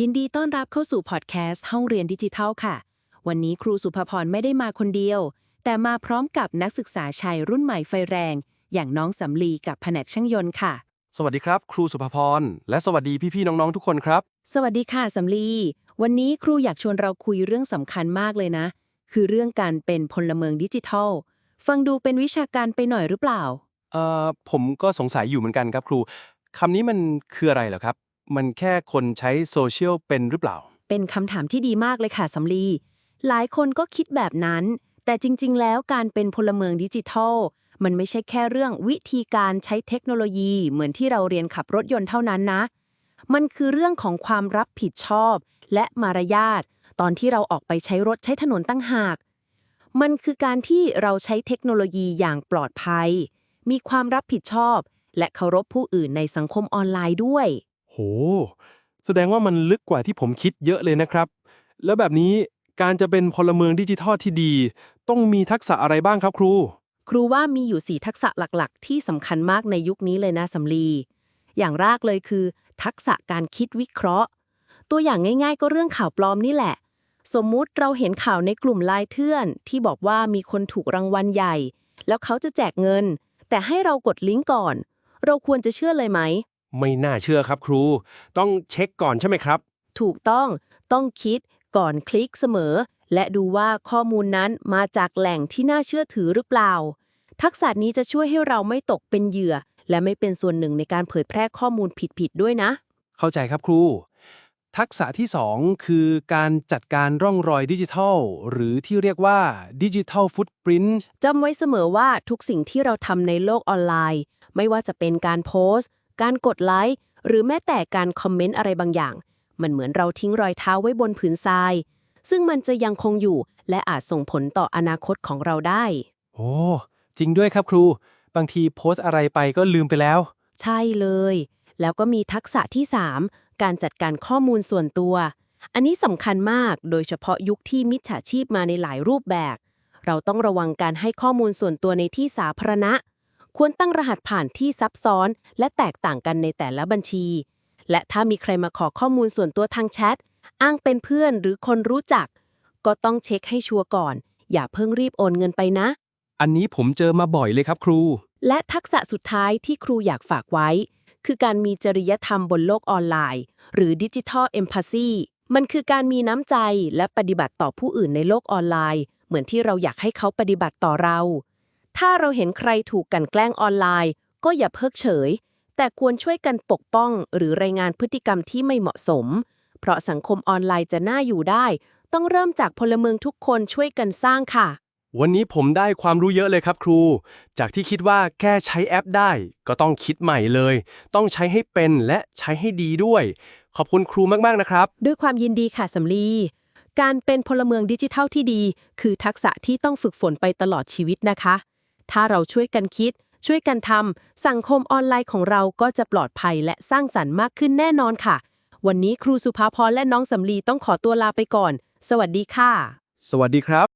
ยินดีต้อนรับเข้าสู่พอดแคสต์ห้องเรียนดิจิทัลค่ะ วันนี้ครูสุภพรไม่ได้มาคนเดียว แต่มาพร้อมกับนักศึกษาชายรุ่นใหม่ไฟแรง อย่างน้องสำลีกับแผนกช่างยนต์ค่ะ สวัสดีครับ ครูสุภพรและสวัสดีพี่ๆน้องๆทุกคนครับ สวัสดีค่ะสำลี วันนี้ครูอยากชวนเราคุยเรื่องสำคัญมากเลยนะ คือเรื่องการเป็นพลเมืองดิจิทัล ฟังดูเป็นวิชาการไปหน่อยหรือเปล่า เอ่อผมก็สงสัยอยู่เหมือนกันครับครูคำนี้มันคืออะไรเหรอครับ มันแค่คนใช้โซเชียลเป็นหรือเปล่า เป็นคำถามที่ดีมากเลยค่ะสำลี หลายคนก็คิดแบบนั้น แต่จริง ๆ แล้วการเป็นพลเมืองดิจิทัล มันไม่ใช่แค่เรื่องวิธีการใช้เทคโนโลยี เหมือนที่เราเรียนขับรถยนต์เท่านั้นนะ มันคือเรื่องของความรับผิดชอบ และมารยาทตอนที่เราออกไปใช้รถใช้ถนนตั้งหาก มันคือการที่เราใช้เทคโนโลยีอย่างปลอดภัย มีความรับผิดชอบ และเคารพผู้อื่นในสังคมออนไลน์ด้วย โห แสดงว่ามันลึกกว่าที่ผมคิดเยอะเลยนะครับ แล้วแบบนี้การจะเป็นพลเมืองดิจิทัลที่ดี ต้องมีทักษะอะไรบ้างครับครู ครูว่ามีอยู่ 4 ทักษะหลักๆ ที่สำคัญมากในยุคนี้เลยนะสำลี อย่างแรกเลยคือ ทักษะการคิดวิเคราะห์ ตัวอย่างง่าย ๆ ก็เรื่องข่าวปลอมนี่แหละ สมมุติเราเห็นข่าวในกลุ่มไลน์เทื่อน ที่บอกว่ามีคนถูกรางวัลใหญ่ แล้วเขาจะแจกเงิน แต่ให้เรากดลิงก์ก่อน เราควรจะเชื่อเลยไหม ไม่น่าเชื่อครับครู ต้องเช็คก่อนใช่ไหมครับ ถูกต้องต้องคิดก่อนคลิกเสมอ และดูว่าข้อมูลนั้นมาจากแหล่งที่น่าเชื่อถือหรือเปล่า ทักษะนี้จะช่วยให้เราไม่ตกเป็นเหยื่อ และไม่เป็นส่วนหนึ่งในการเผยแพร่ข้อมูลผิดๆด้วยนะ เข้าใจครับครู ทักษะที่ 2 คือการจัดการร่องรอยดิจิทัล หรือที่เรียกว่าดิจิทัลฟุตปริน t จำไว้เสมอว่าทุกสิ่งที่เราทำในโลกออนไลน์ ไม่ว่าจะเป็นการโพสต์ การกดไลค์หรือแม้แต่การคอมเมนต์อะไรบางอย่าง มันเหมือนเราทิ้งรอยเท้าไว้บนผืนทราย ซึ่งมันจะยังคงอยู่ และอาจส่งผลต่ออนาคตของเราได้ โอ้ จริงด้วยครับครู บางทีโพสต์อะไรไปก็ลืมไปแล้ว ใช่เลย แล้วก็มีทักษะที่ 3 การจัดการข้อมูลส่วนตัว อันนี้สำคัญมากโดยเฉพาะยุคที่มิจฉาชีพมาในหลายรูปแบบ เราต้องระวังการให้ข้อมูลส่วนตัวในที่สาธารณะ ควรตั้งรหัสผ่านที่ซับซ้อน และแตกต่างกันในแต่ละบัญชี และถ้ามีใครมาขอข้อมูลส่วนตัวทางแชท อ้างเป็นเพื่อนหรือคนรู้จัก ก็ต้องเช็คให้ชัวร์ก่อน อย่าเพิ่งรีบโอนเงินไปนะ อันนี้ผมเจอมาบ่อยเลยครับครู และทักษะสุดท้ายที่ครูอยากฝากไว้ คือการมีจริยธรรมบนโลกออนไลน์ หรือดิจิทัลเอมพัซซีมันคือการมีน้ำใจและปฏิบัติต่อผู้อื่นในโลกออนไลน์ เหมือนที่เราอยากให้เขาปฏิบัติต่อเรา ถ้าเราเห็นใครถูกกลันแกล้งออนไลน์ ก็อย่าเพิกเฉย แต่ควรช่วยกันปกป้อง หรือรายงานพฤติกรรมที่ไม่เหมาะสม เพราะสังคมออนไลน์จะน่าอยู่ได้ ต้องเริ่มจากพลเมืองทุกคนช่วยกันสร้างค่ะ วันนี้ผมได้ความรู้เยอะเลยครับครู จากที่คิดว่าแค่ใช้แอปได้ ก็ต้องคิดใหม่เลย ต้องใช้ให้เป็นและใช้ให้ดีด้วย ขอบคุณครูมากๆนะครับ ด้วยความยินดีค่ะสำลีการเป็นพลเมืองดิจิทัลที่ดี คือทักษะที่ต้องฝึกฝนไปตลอดชีวิตนะคะ ถ้าเราช่วยกันคิด ช่วยกันทำสังคมออนไลน์ของเราก็จะปลอดภัยและสร้างสรรค์มากขึ้นแน่นอนค่ะ วันนี้ครูสุภาพรและน้องสำลีต้องขอตัวลาไปก่อน สวัสดีค่ะ สวัสดีครับ